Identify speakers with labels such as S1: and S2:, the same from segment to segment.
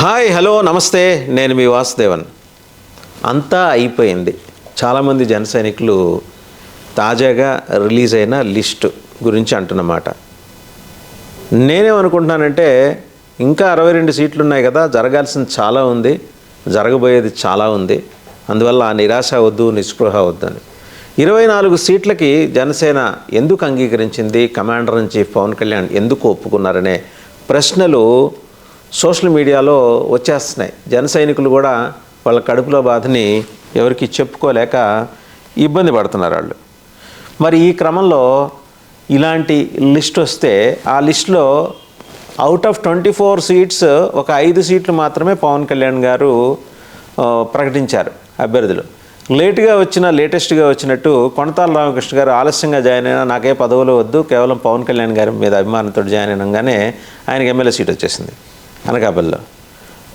S1: Hi hello నమస్తే. నేను మీ వాసుదేవన్. అంతా అయిపోయింది. చాలామంది జన సైనికులు తాజాగా రిలీజ్ అయిన లిస్ట్ గురించి అంటున్నమాట. నేనేమనుకుంటున్నానంటే ఇంకా అరవై రెండు సీట్లు ఉన్నాయి కదా జరగాల్సింది చాలా ఉంది జరగబోయేది చాలా ఉంది. అందువల్ల ఆ నిరాశ వద్దు నిస్పృహ వద్దు అని. ఇరవై నాలుగు సీట్లకి జనసేన ఎందుకు అంగీకరించింది? Commander in chief Pawan Kalyan ఎందుకు ఒప్పుకున్నారనే ప్రశ్నలు సోషల్ మీడియాలో వచ్చేస్తున్నాయి. జన సైనికులు కూడా వాళ్ళ కడుపులో బాధని ఎవరికి చెప్పుకోలేక ఇబ్బంది పడుతున్నారు వాళ్ళు. మరి ఈ క్రమంలో ఇలాంటి లిస్ట్ వస్తే ఆ లిస్ట్లో out of twenty four seats ఒక ఐదు సీట్లు మాత్రమే పవన్ కళ్యాణ్ గారు ప్రకటించారు అభ్యర్థులు. లేటుగా వచ్చిన లేటెస్ట్గా వచ్చినట్టు కొనతాల రామకృష్ణ గారు ఆలస్యంగా జాయిన్ అయినా నాకే పదవులు వద్దు కేవలం పవన్ కళ్యాణ్ గారి మీద అభిమానంతో జాయిన్ అయినంగానే ఆయనకి ఎమ్మెల్యే సీట్ వచ్చేసింది. అనకాపల్లిలో.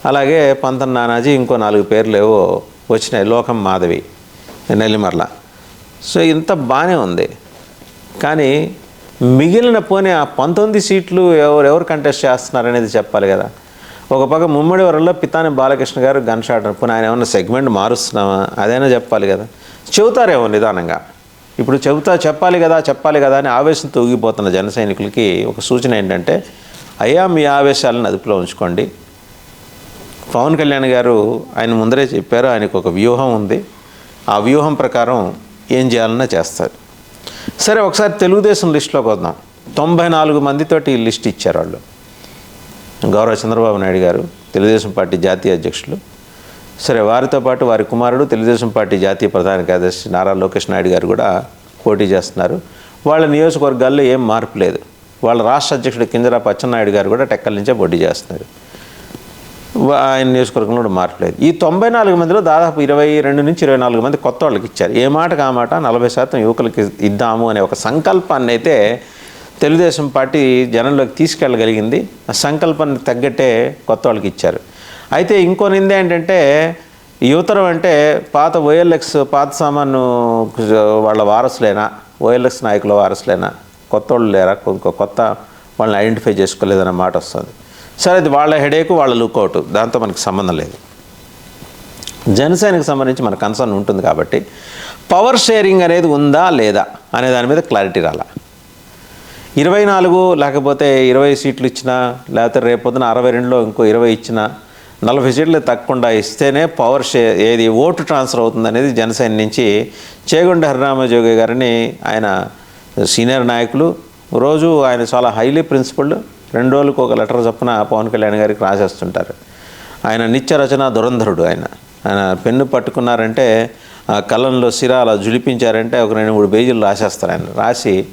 S1: అలాగే పంతన్ నానాజీ ఇంకో నాలుగు పేర్లు ఏవో వచ్చినాయి. లోకం మాధవి నెల్లిమర్ల. సో ఇంత బాగానే ఉంది. కానీ మిగిలిన పోనీ ఆ పంతొమ్మిది సీట్లు ఎవరు ఎవరు కంటెస్ట్ చేస్తున్నారు అనేది చెప్పాలి కదా. ఒక పక్క ముమ్మడి వరల్లో పితాని బాలకృష్ణ గారు గన్ షాట్ పోనీ ఆయన ఏమన్నా సెగ్మెంట్ మారుస్తున్నామా? అదైనా చెప్పాలి కదా. చెబుతారేమో నిదానంగా. ఇప్పుడు చెబుతా చెప్పాలి కదా చెప్పాలి కదా అని ఆవేశంతో ఊగిపోతున్న జన సైనికులకి ఒక సూచన ఏంటంటే అయ్యా మీ ఆవేశాలను అదుపులో ఉంచుకోండి. పవన్ కళ్యాణ్ గారు ఆయన ముందరే చెప్పారు ఆయనకు ఒక వ్యూహం ఉంది. ఆ వ్యూహం ప్రకారం ఏం చేయాలన్నా చేస్తారు. సరే ఒకసారి తెలుగుదేశం లిస్టులోకి వద్దాం. తొంభై నాలుగు మందితోటి ఈ లిస్ట్ ఇచ్చారు వాళ్ళు. గౌరవ చంద్రబాబు నాయుడు గారు తెలుగుదేశం పార్టీ జాతీయ అధ్యక్షులు. సరే వారితో పాటు వారి కుమారుడు తెలుగుదేశం పార్టీ జాతీయ ప్రధాన కార్యదర్శి నారా లోకేష్ నాయుడు గారు కూడా పోటీ చేస్తున్నారు. వాళ్ళ నియోజకవర్గాల్లో ఏం మార్పు లేదు. వాళ్ళ రాష్ట్ర అధ్యక్షుడు కింజరాపు అచ్చెన్నాయుడు గారు కూడా టెక్కల నుంచే పోటీ చేస్తున్నారు. ఆయన నియోజకవర్గంలో కూడా మార్పలేదు ఈ తొంభై నాలుగు మందిలో దాదాపు ఇరవై రెండు నుంచి ఇరవై నాలుగు మంది కొత్త వాళ్ళకి ఇచ్చారు. ఏ మాటకు ఆ మాట? నలభై శాతం యువకులకి ఇద్దాము అనే ఒక సంకల్పాన్ని అయితే తెలుగుదేశం పార్టీ జనంలోకి తీసుకెళ్ళగలిగింది. ఆ సంకల్పాన్ని తగ్గట్టే కొత్త వాళ్ళకి ఇచ్చారు. అయితే ఇంకో నింద ఏంటంటే యువతరం అంటే పాత ఓఎల్ఎక్స్ పాత సామాను వాళ్ళ వారసులేనా ఓఎల్ఎక్స్ నాయకుల వారసులేనా కొత్త వాళ్ళు లేరా? ఇంకో కొత్త వాళ్ళని ఐడెంటిఫై చేసుకోలేదన్న మాట వస్తుంది. సరే అది వాళ్ళ హెడేక్ వాళ్ళ లుక్అవుట్ దాంతో మనకి సంబంధం లేదు. జనసేనకు సంబంధించి మన కన్సర్న్ ఉంటుంది కాబట్టి పవర్ షేరింగ్ అనేది ఉందా లేదా అనే దాని మీద క్లారిటీ రాలా. ఇరవై నాలుగు లేకపోతే ఇరవై సీట్లు ఇచ్చినా లేకపోతే రేపొద్దున అరవై రెండులో ఇంకో ఇరవై ఇచ్చినా నలభై సీట్లు తక్కకుండా ఇస్తేనే పవర్ షే ఏది ఓటు ట్రాన్స్ఫర్ అవుతుంది అనేది జనసేన నుంచి చేగొండ హరిరామజోగి గారిని ఆయన సీనియర్ నాయకులు. రోజు ఆయన చాలా హైలీ ప్రిన్సిపల్డ్. రెండు రోజులకు ఒక లెటర్ చొప్పున పవన్ కళ్యాణ్ గారికి రాసేస్తుంటారు. ఆయన నిత్య రచన దురంధరుడు ఆయన. ఆయన పెన్ను పట్టుకున్నారంటే ఆ కలంలో సిరాల జులిపించారంటే ఒక రెండు మూడు పేజీలు రాసేస్తారు ఆయన. రాసి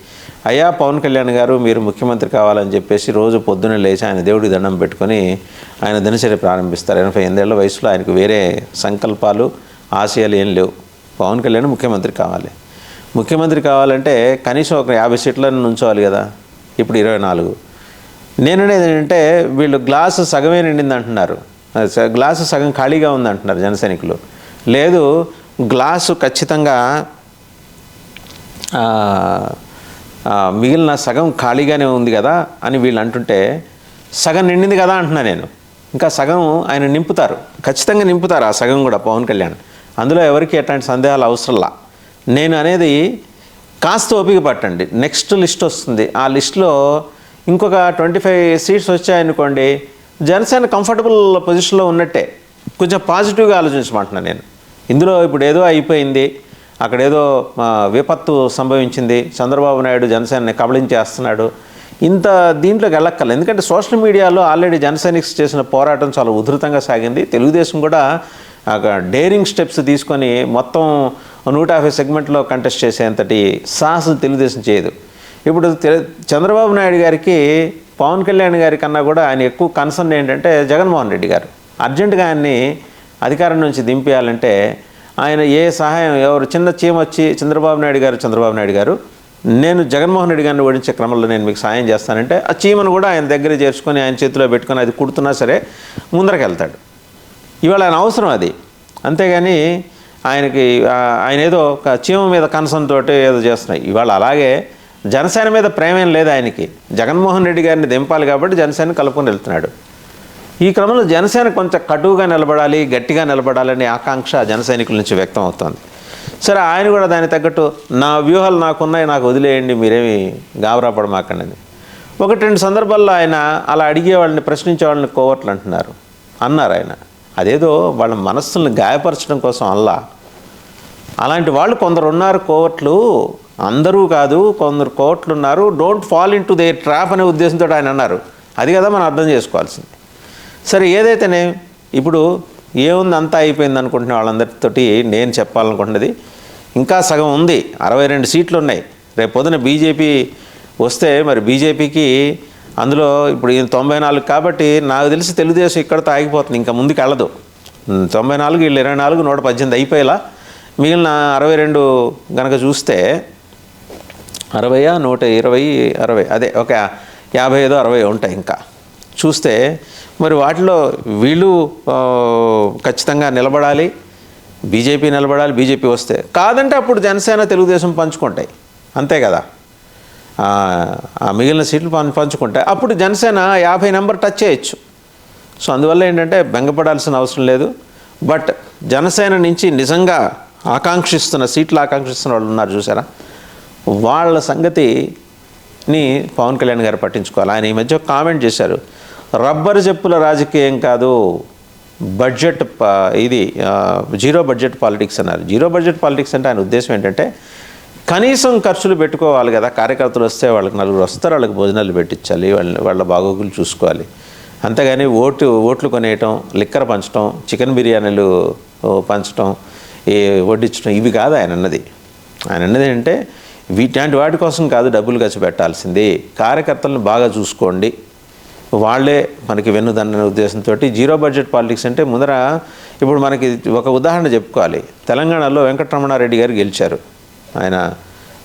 S1: అయ్యా పవన్ కళ్యాణ్ గారు మీరు ముఖ్యమంత్రి కావాలని చెప్పేసి రోజు పొద్దున్నే లేచి ఆయన దేవుడికి దండం పెట్టుకొని ఆయన దినచర్య ప్రారంభిస్తారు. ఎనభై ఎనిమిదేళ్ళ వయసులో ఆయనకు వేరే సంకల్పాలు ఆశయాలు ఏం లేవు. పవన్ కళ్యాణ్ ముఖ్యమంత్రి కావాలి. ముఖ్యమంత్రి కావాలంటే కనీసం ఒక యాభై సీట్లను ఉంచోవాలి కదా. ఇప్పుడు ఇరవై నాలుగు. నేను అనేది ఏంటంటే వీళ్ళు గ్లాసు సగమే నిండింది అంటున్నారు గ్లాసు సగం ఖాళీగా ఉంది అంటున్నారు జనసైనికులు లేదు గ్లాసు ఖచ్చితంగా మిగిలిన సగం ఖాళీగానే ఉంది కదా అని వీళ్ళు అంటుంటే సగం నిండింది కదా అంటున్నా నేను. ఇంకా సగం ఆయన నింపుతారు. ఖచ్చితంగా నింపుతారు ఆ సగం కూడా పవన్ కళ్యాణ్. అందులో ఎవరికి ఎట్లాంటి సందేహాలు అవసరంలా? నేను అనేది కాస్త ఓపిక పట్టండి. నెక్స్ట్ లిస్ట్ వస్తుంది. ఆ లిస్ట్లో ఇంకొక ట్వంటీ ఫైవ్ సీట్స్ వచ్చాయనుకోండి. జనసేన కంఫర్టబుల్ పొజిషన్లో ఉన్నట్టే. కొంచెం పాజిటివ్గా ఆలోచించమంటున్నాను నేను. ఇందులో ఇప్పుడు ఏదో అయిపోయింది. అక్కడ ఏదో విపత్తు సంభవించింది. చంద్రబాబు నాయుడు జనసేనని కబళించేస్తున్నాడు. ఇంత దీంట్లోకి వెళ్ళక్కర్లేదు. ఎందుకంటే సోషల్ మీడియాలో ఆల్రెడీ జనసైనిక్స్ చేసిన పోరాటం చాలా ఉధృతంగా సాగింది. తెలుగుదేశం కూడా డేరింగ్ స్టెప్స్ తీసుకొని మొత్తం నూట యాభై సెగ్మెంట్లో కంటెస్ట్ చేసేంతటి సాహసం తెలుగుదేశం చేయదు. ఇప్పుడు తె- చంద్రబాబు నాయుడు గారికి పవన్ కళ్యాణ్ గారి కన్నా కూడా ఆయన ఎక్కువ కన్సర్న్ ఏంటంటే జగన్మోహన్ రెడ్డి గారు. అర్జెంటుగా ఆయన్ని అధికారం నుంచి దింపేయాలంటే ఆయన ఏ సహాయం ఎవరు చిన్న చీమ వచ్చి చంద్రబాబు నాయుడు గారు చంద్రబాబు నాయుడు గారు నేను జగన్మోహన్ రెడ్డి గారిని ఓడించే క్రమంలో నేను మీకు సాయం చేస్తానంటే ఆ చీమను కూడా ఆయన దగ్గర చేర్చుకొని ఆయన చేతిలో పెట్టుకొని అది కుడుతున్నా సరే ముందరకెళ్తాడు. ఇవాళ ఆయన అవసరం అది. అంతేగాని ఆయనకి ఆయన ఏదో ఒక చీమ మీద కనసంతో ఏదో చేస్తున్నాయి. ఇవాళ అలాగే జనసేన మీద ప్రేమేం లేదు ఆయనకి. జగన్మోహన్ రెడ్డి గారిని దింపాలి కాబట్టి జనసేన కలుపుకొని వెళ్తున్నాడు. ఈ క్రమంలో జనసేన కొంచెం కటువుగా నిలబడాలి గట్టిగా నిలబడాలనే ఆకాంక్ష జనసైనికుల నుంచి వ్యక్తం అవుతోంది. సరే ఆయన కూడా దానికి తగ్గట్టు నా వ్యూహాలు నాకున్నాయి నాకు వదిలేయండి మీరేమి గాబరా పడమాకండి ఒకటి రెండు సందర్భాల్లో ఆయన అలా అడిగే వాళ్ళని ప్రశ్నించే వాళ్ళని కోవట్లు అంటున్నారు. అన్నారు ఆయన. అదేదో వాళ్ళ మనస్సులను గాయపరచడం కోసం అల్లా. అలాంటి వాళ్ళు కొందరు ఉన్నారు కోవట్లు. అందరూ కాదు కొందరు కోవట్లు ఉన్నారు don't fall into the trap అనే ఉద్దేశంతో ఆయన అన్నారు. అది కదా మనం అర్థం చేసుకోవాల్సింది. సరే ఏదైతేనే ఇప్పుడు ఏముంది అంతా అయిపోయింది అనుకుంటున్న వాళ్ళందరితోటి నేను చెప్పాలనుకుంటున్నది. ఇంకా సగం ఉంది అరవై రెండు సీట్లు ఉన్నాయి. రేపు పొద్దున బీజేపీ వస్తే మరి బీజేపీకి అందులో ఇప్పుడు ఈయన తొంభై నాలుగు కాబట్టి నాకు తెలిసి తెలుగుదేశం ఇక్కడతో ఆగిపోతుంది ఇంకా ముందుకు వెళ్ళదు. తొంభై నాలుగు వీళ్ళు ఇరవై నాలుగు నూట పద్దెనిమిది అయిపోయేలా. మిగిలిన అరవై రెండు కనుక చూస్తే అరవై నూట ఇరవై అరవై అదే ఒక యాభై ఐదో అరవై ఉంటాయి ఇంకా. చూస్తే మరి వాటిలో వీళ్ళు ఖచ్చితంగా నిలబడాలి బీజేపీ నిలబడాలి బీజేపీ వస్తే. కాదంటే అప్పుడు జనసేన తెలుగుదేశం పంచుకుంటాయి. అంతే కదా? ఆ, మిగిలిన సీట్లు పం- పంచుకుంటాయి అప్పుడు జనసేన యాభై నెంబర్ టచ్ చేయొచ్చు. సో అందువల్ల ఏంటంటే బెంగపడాల్సిన అవసరం లేదు. బట్ జనసేన నుంచి నిజంగా ఆకాంక్షిస్తున్న సీట్లు ఆకాంక్షిస్తున్న వాళ్ళు ఉన్నారు చూసారా? వాళ్ళ సంగతిని పవన్ కళ్యాణ్ గారు పట్టించుకోవాలి. ఆయన ఈ మధ్య ఒక కామెంట్ చేశారు. రబ్బర్ చెప్పుల రాజకీయం కాదు. బడ్జెట్ ఇది జీరో బడ్జెట్ పాలిటిక్స్ అన్నారు. జీరో బడ్జెట్ పాలిటిక్స్ అంటే ఆయన ఉద్దేశం ఏంటంటే కనీసం ఖర్చులు పెట్టుకోవాలి కదా. కార్యకర్తలు వస్తే వాళ్ళకి నలుగురు వస్తారు వాళ్ళకి భోజనాలు పెట్టించాలి వాళ్ళ వాళ్ళ బాగోగులు చూసుకోవాలి. అంతేగాని ఓటు ఓట్లు కొనేయటం లిక్కర్ పంచడం చికెన్ బిర్యానీలు పంచడం ఈ వడ్డించడం ఇవి కాదు ఆయన అన్నది ఆయన అన్నది ఏంటంటే వీటాంటి వాటి కోసం కాదు డబ్బులు ఖర్చు పెట్టాల్సింది. కార్యకర్తలను బాగా చూసుకోండి. వాళ్ళే మనకి వెన్నుదన్న ఉద్దేశంతో జీరో బడ్జెట్ పాలిటిక్స్ అంటే ముందర ఇప్పుడు మనకి ఒక ఉదాహరణ చెప్పుకోవాలి. తెలంగాణలో వెంకటరమణారెడ్డి గారు గెలిచారు. ఆయన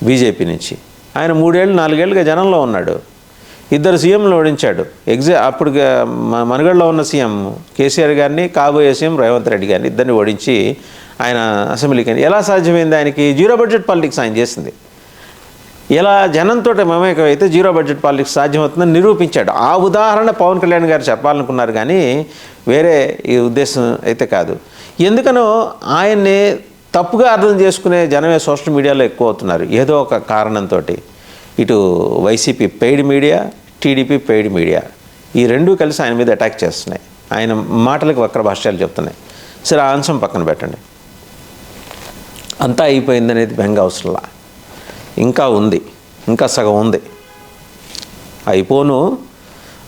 S1: బీజేపీ నుంచి. ఆయన మూడేళ్ళు నాలుగేళ్ళుగా జనంలో ఉన్నాడు. ఇద్దరు సీఎంలు ఓడించాడు. ఎగ్జా అప్పుడు మ- మనుగడలో ఉన్న సీఎం కేసీఆర్ గారిని కాబోయే సీఎం రేవంత్ రెడ్డి గారిని ఇద్దరిని ఓడించి ఆయన అసెంబ్లీకి ఎలా సాధ్యమైంది ఆయనకి? జీరో బడ్జెట్ పాలిటిక్స్ ఆయన చేసింది. ఇలా జనంతో మమేకమైతే జీరో బడ్జెట్ పాలిటిక్స్ సాధ్యమవుతుందని నిరూపించాడు. ఆ ఉదాహరణ పవన్ కళ్యాణ్ గారు చెప్పాలనుకున్నారు కానీ వేరే ఈ ఉద్దేశం అయితే కాదు. ఎందుకనో ఆయన్ని తప్పుగా అర్థం చేసుకునే జనమే సోషల్ మీడియాలో ఎక్కువ అవుతున్నారు. ఏదో ఒక కారణంతో ఇటు YCP paid media TDP paid media. ఈ రెండు కలిసి ఆయన మీద అటాక్ చేస్తున్నాయి. ఆయన మాటలకు వక్ర భాష్యాలు చెప్తున్నాయి. సరే ఆ అంశం పక్కన పెట్టండి. అంతా అయిపోయిందనేది బెంగ అవసరంలా ఇంకా ఉంది. ఇంకా సగం ఉంది. అయిపోను.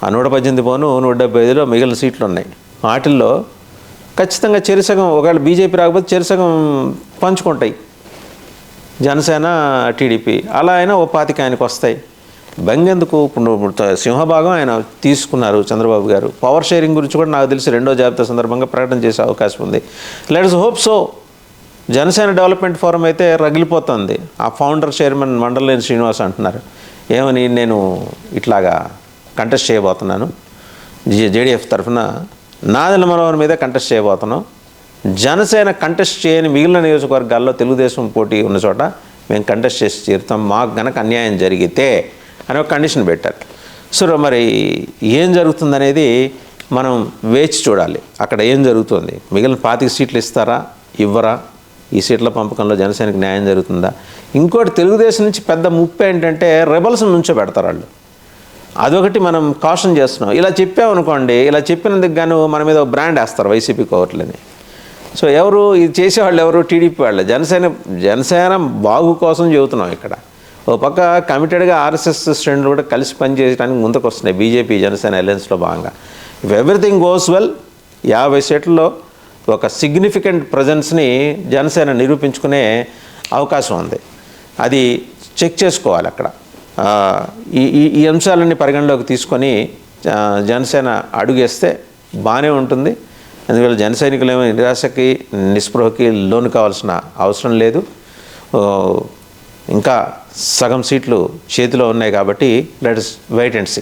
S1: ఆ నూట పద్దెనిమిది పోను నూట డెబ్బై ఐదులో మిగిలిన సీట్లు ఉన్నాయి వాటిల్లో ఖచ్చితంగా చెరిసగం ఒకవేళ బీజేపీ రాకపోతే చెరిసగం పంచుకుంటాయి. జనసేన టీడీపీ. అలా అయినా ఓ పాతిక ఆయనకు వస్తాయి. బెంగెందుకు? ఇప్పుడు సింహభాగం ఆయన తీసుకున్నారు చంద్రబాబు గారు. పవర్ షేరింగ్ గురించి కూడా నాకు తెలిసి రెండో జాబితా సందర్భంగా ప్రకటన చేసే అవకాశం ఉంది. Let's hope so Janasena development forum అయితే రగిలిపోతుంది. ఆ ఫౌండర్ చైర్మన్ మండలేని శ్రీనివాస్ అంటున్నారు. ఏమని నేను ఇట్లాగా కంటెస్ట్ చేయబోతున్నాను. జేడీఎఫ్ తరఫున నాదెల మనోహర్ మీద కంటెస్ట్ చేయబోతున్నాం. జనసేన కంటెస్ట్ చేయని మిగిలిన నియోజకవర్గాల్లో తెలుగుదేశం పోటీ ఉన్న చోట మేము కంటెస్ట్ చేసి తీరుతాం. మాకు గనక అన్యాయం జరిగితే అని ఒక కండిషన్ పెట్టారు. సో మరి ఏం జరుగుతుందనేది మనం వేచి చూడాలి. అక్కడ ఏం జరుగుతుంది? మిగిలిన పాతిక సీట్లు ఇస్తారా? ఇవ్వరా? ఈ సీట్ల పంపకంలో జనసేనకి న్యాయం జరుగుతుందా? ఇంకోటి తెలుగుదేశం నుంచి పెద్ద ముప్పు ఏంటంటే రెబల్స్ నుంచో పెడతారు వాళ్ళు. అదొకటి మనం కాషన్ చేస్తున్నాం. ఇలా చెప్పామనుకోండి ఇలా చెప్పినందుకు గాను మన మీద ఒక బ్రాండ్ వేస్తారు వైసీపీ కోవట్లని సో ఎవరు ఇది చేసేవాళ్ళు ఎవరు? టీడీపీ వాళ్ళు. జనసేన జనసేన బాగు కోసం చెబుతున్నాం ఇక్కడ. ఓ పక్క కమిటెడ్గా ఆర్ఎస్ఎస్ శ్రేణులు కూడా కలిసి పనిచేయడానికి ముందుకు వస్తున్నాయి బీజేపీ జనసేన అలయన్స్లో భాగంగా. ఇఫ్ ఎవ్రీథింగ్ గోస్ వెల్ యాభై సీట్లలో ఒక సిగ్నిఫికెంట్ ప్రజెన్స్ని జనసేన నిరూపించుకునే అవకాశం ఉంది. అది చెక్ చేసుకోవాలి అక్కడ. ఈ ఈ అంశాలన్నీ పరిగణలోకి తీసుకొని జనసేన అడుగేస్తే బాగానే ఉంటుంది. అందువల్ల జన నిరాశకి నిస్పృహకి లోను కావాల్సిన అవసరం లేదు. ఇంకా సగం సీట్లు చేతిలో ఉన్నాయి కాబట్టి లెట్స్ వెయిట్ అండ్ సీ